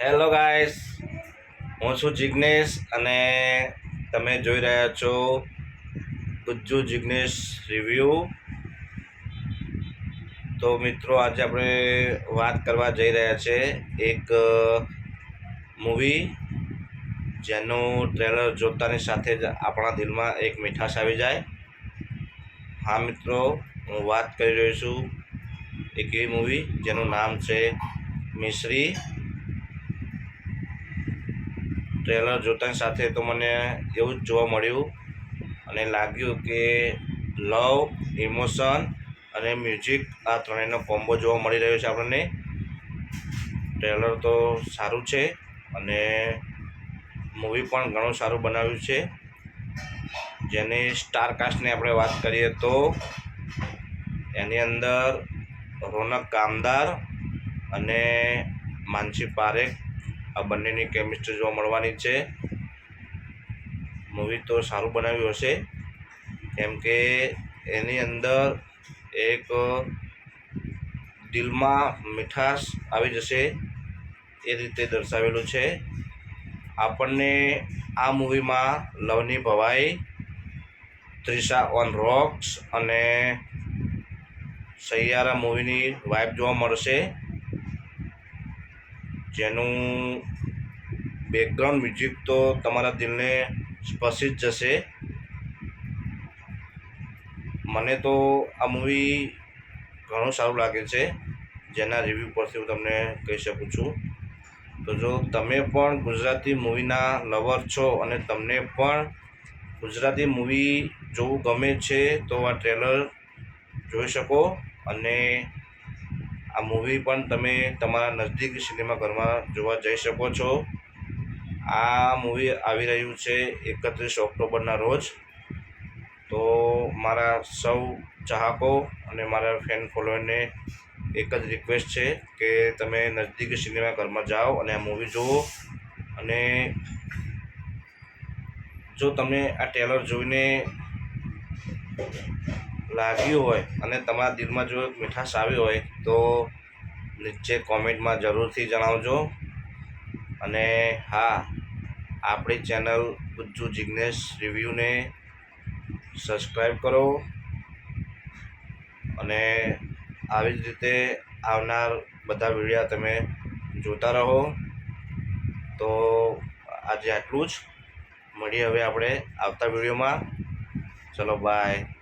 Hello guys હું છું જિગ્નેશ અને તમે જોઈ રહ્યા છો ગુજ્જુ જિગ્નેશ રિવ્યૂ. તો મિત્રો, આજે આપણે વાત કરવા જઈ રહ્યા છે એક મૂવી જેનું ટ્રેલર જોતાની સાથે જ આપણા દિલમાં એક મીઠાશ આવી જાય. હા, મિત્રો, હું વાત કરી રહ્યો છું. એક એવી મૂવી જેનું નામ છે મિશ્રી. ટ્રેલર જોતાની સાથે તો મને એવું જ જોવા મળ્યું અને લાગ્યું કે લવ, ઇમોશન અને મ્યુઝિક આ ત્રણેયનો કોમ્બો જોવા મળી રહ્યો છે આપણને. ટ્રેલર તો સારું છે અને મૂવી પણ ઘણું સારું બનાવ્યું છે. જેની સ્ટાર કાસ્ટની આપણે વાત કરીએ તો એની અંદર રોનક કામદાર અને માનસી પારેખ આ બંનેની કેમિસ્ટ્રી જોવા મળવાની છે. મૂવી તો સારું બનાવ્યું હશે. કેમ કે એની અંદર એક દિલમાં મીઠાશ આવી જશે એ રીતે દર્શાવેલું છે. આપણને આ મૂવીમાં લવની ભવાઈ, ત્રિષા ઓન રોક્સ અને સૈયારા મૂવીની વાઇબ જોવા મળશે. જેનું બેકગ્રાઉન્ડ મ્યુઝિક તો તમારા દિલને સ્પર્શી જ જશે. મને તો આ મૂવી ઘણું સારું લાગે છે. જેના રિવ્યૂ પરથી હું તમને કહી શકું છું. તો જો તમે પણ ગુજરાતી મૂવીના લવર છો અને તમને પણ ગુજરાતી મૂવી જોવું ગમે છે, તો આ ટ્રેલર જોઈ શકો. અને આ મૂવી પણ તમે તમારા નજદીકી સિનેમાઘરમાં જોવા જઈ શકો છો. આ મૂવી આવી રહ્યું છે એકત્રીસ ઓક્ટોબરના રોજ. તો મારા સૌ ચાહકો અને મારા ફેન ફોલોઅરને એક જ રિક્વેસ્ટ છે કે તમે નજદીકી સિનેમાઘરમાં જાઓ અને આ મૂવી જુઓ. અને જો તમને આ ટેલર જોઈને લાગ્યું હોય અને તમારા દિલમાં જો મીઠાશ આવી હોય તો નીચે કોમેન્ટમાં જરૂરથી જણાવજો. અને હા, આપણી ચેનલ ગુજ્જુ જિગ્નેશ રિવ્યૂને સબસ્ક્રાઈબ કરો. અને આવી જ રીતે આવનાર બધા વિડીયા તમે જોતા રહો. તો આજે આટલું જ. મળીએ હવે આપણે આવતા વિડીયોમાં. ચલો, બાય.